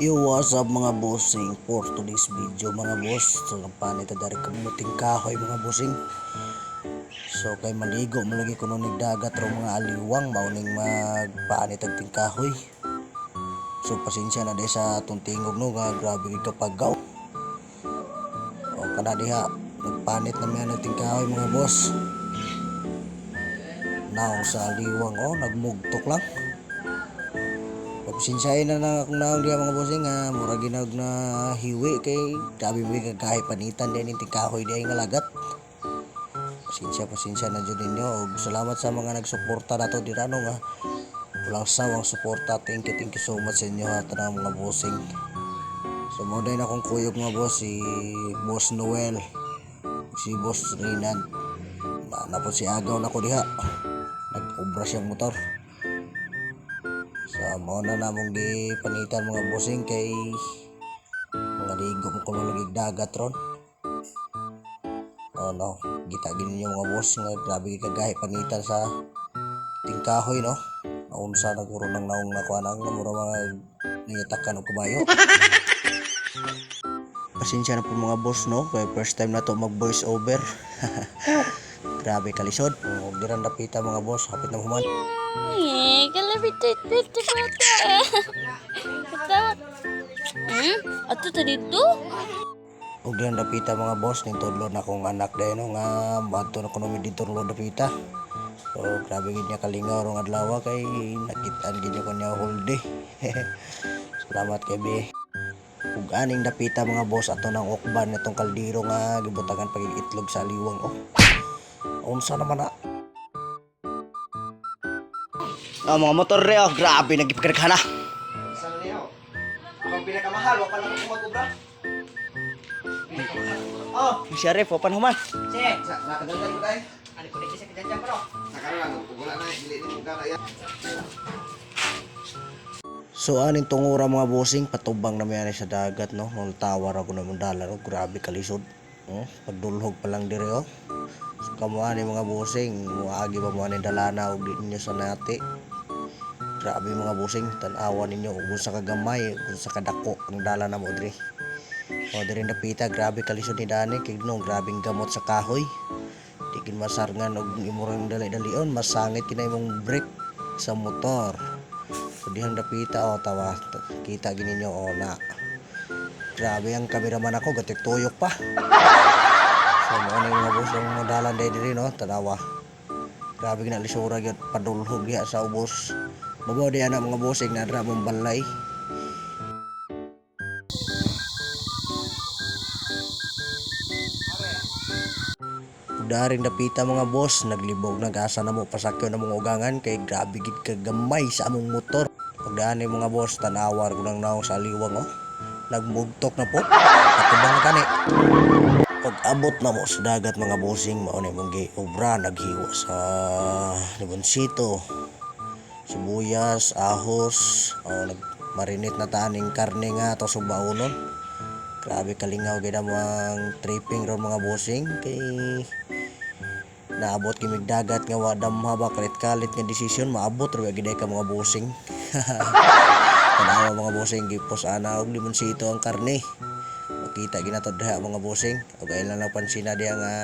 Yo, what's up mga bossing for today's video mga boss. So, panita dari kamuting kahoy mga bossing. So, kay maligo malagi ko nung nagdagat ro mga aliwang mauning magpanit ang tingkahoy. So, pasensya na dahil sa tingog no, nga grabe gid kapagaw. O, kana diha, nagpanit na mga ng tingkahoy mga boss. Naong sa aliwang, oh, nagmugtok lang. Pagsinsay na na akong naong diya mga bossing nga mura ginag na hiwi kay grabe mo kagahi panitan din yung kahoy diya nga lagat. Pasensya pasensya na dyan ninyo. Ug salamat sa mga nagsuporta nato dira no nga. Walang sawang suporta. Thank you thank you so much sa inyo ha tanang mga bossing. So mo na akong kuyog mga boss si Boss Noel. Si Boss Rinan. Na napod si Agaw na ko diha. Nag-obra siyang motor so, mo na namong di panitan mga bossing kay mga ligo mo kuno lagi dagat ron. Oh no, kita gini yung mga boss nga grabe kagahi panitan sa tingkahoy no. Naunsa na guro nang naong nakuha nang mura mga niyatakan o kumayo. Pasensya na po mga boss no, kay first time na to mag voice over. grabe kalisod. Huwag diran napita mga boss, hapit na human. Eh, kalabitit dito bata. Katawa. Hmm? Ato tadi tu? ug diyan dapita mga boss ning tudlo na kong anak dahil no nga bato na kuno mi dito lo dapita so grabe gid niya kalingaw rong adlaw kay nakitaan gid niya ko niya whole day salamat kay be ug aning dapita mga boss ato nang ukban nitong kaldero nga gibutagan pag itlog sa liwang oh unsa naman na Ah, mga motor re, oh, grabe, nagipagkana. Saan niyo? Ang pinakamahal, wala lang kung mag-ubra. Oh, Sheriff, opan human. sige. Sa nakadaldan ko tayo. Ano ko dito sa kadaldan bro? Nakaroon lang, wala na, dili din mo kaya. So aning tungura mga bossing patubang na may sa dagat no. Nung tawar ako na mundala no. Grabe kalisod. Oh, pagdulhog pa lang dire oh. So kamo ani mga bossing, muagi ba mo ani dalana og ninyo sa nati. Grabe mga bossing, tan-awa ninyo. Ug sa kagamay, ug sa kadako. Ang dala na mo dire. O dire napita, grabe kalisod ni Dani. Kay no, grabing gamot sa kahoy. Di kin masarngan og imurang dali-dalion, masangit kinay mong brake sa motor. So dihang dapita o tawa. Kita gini nyo o na. Grabe ang kameraman ako. Gatik tuyok pa modalan day diri no tanawa grabe gina lisura gyud padulhog diha sa ubos mabaw di ana mga bossing na dra mong balay Daring dapita mga boss, naglibog nag-asa na mo pasakyo na mong ugangan kay grabe gid kagamay sa among motor. Pagdaan mga boss, tanawar ko nang naong sa liwang oh. Nagmugtok na po. Katubang na kani. Pag abot na mo sa dagat mga bossing, maunay mong gi-obra, naghiwa sa libonsito, sibuyas, ahos, oh, nagmarinate na taning karne nga to sa baunon. Grabe kalingaw gid ang tripping ron mga bossing kay naabot kimig dagat nga wa damha ba kalit kalit nga desisyon maabot ra gid ka mga bossing. Tanawa mga bossing gipos ana og limonsito ang karne. Makita ginato diha mga bossing ug ay lang pansina diha nga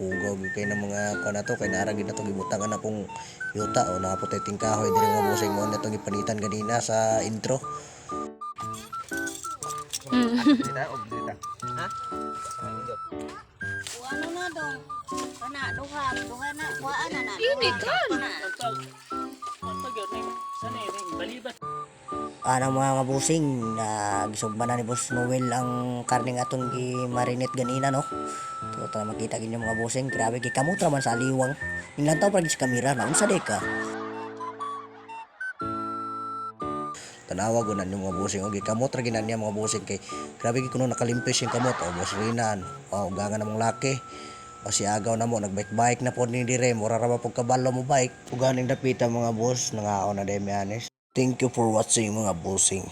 hugaw kay ng mga kuan nato kay naara gid nato gibutangan akong yuta o naputay tingkahoy diri mga bossing mo na itong ipanitan ganina sa intro. Dita. Ha? Ano na dong? Kana duha, duha na, kuha na na. Yun, ikan. Ana mga kabusing, na gisugban na ni Boss Noel ang karning atong i-marinate ganina no. Ito ta makita ginyo mga busing, grabe kay kamot man sa aliwang. Inglantaw pa sa kamera na unsa day ka? Tanawa na yung mga busing, okay, kamot ra ginan niya mga busing kay grabe kay kuno nakalimpis yung kamot o boss rinan. O ganga namong laki. O si agaw na mo nagbike-bike na po ni dire mura ra ba pagkabalo mo bike. Uganing dapita mga boss nangaon na demi anes. Thank you for watching mga bossing.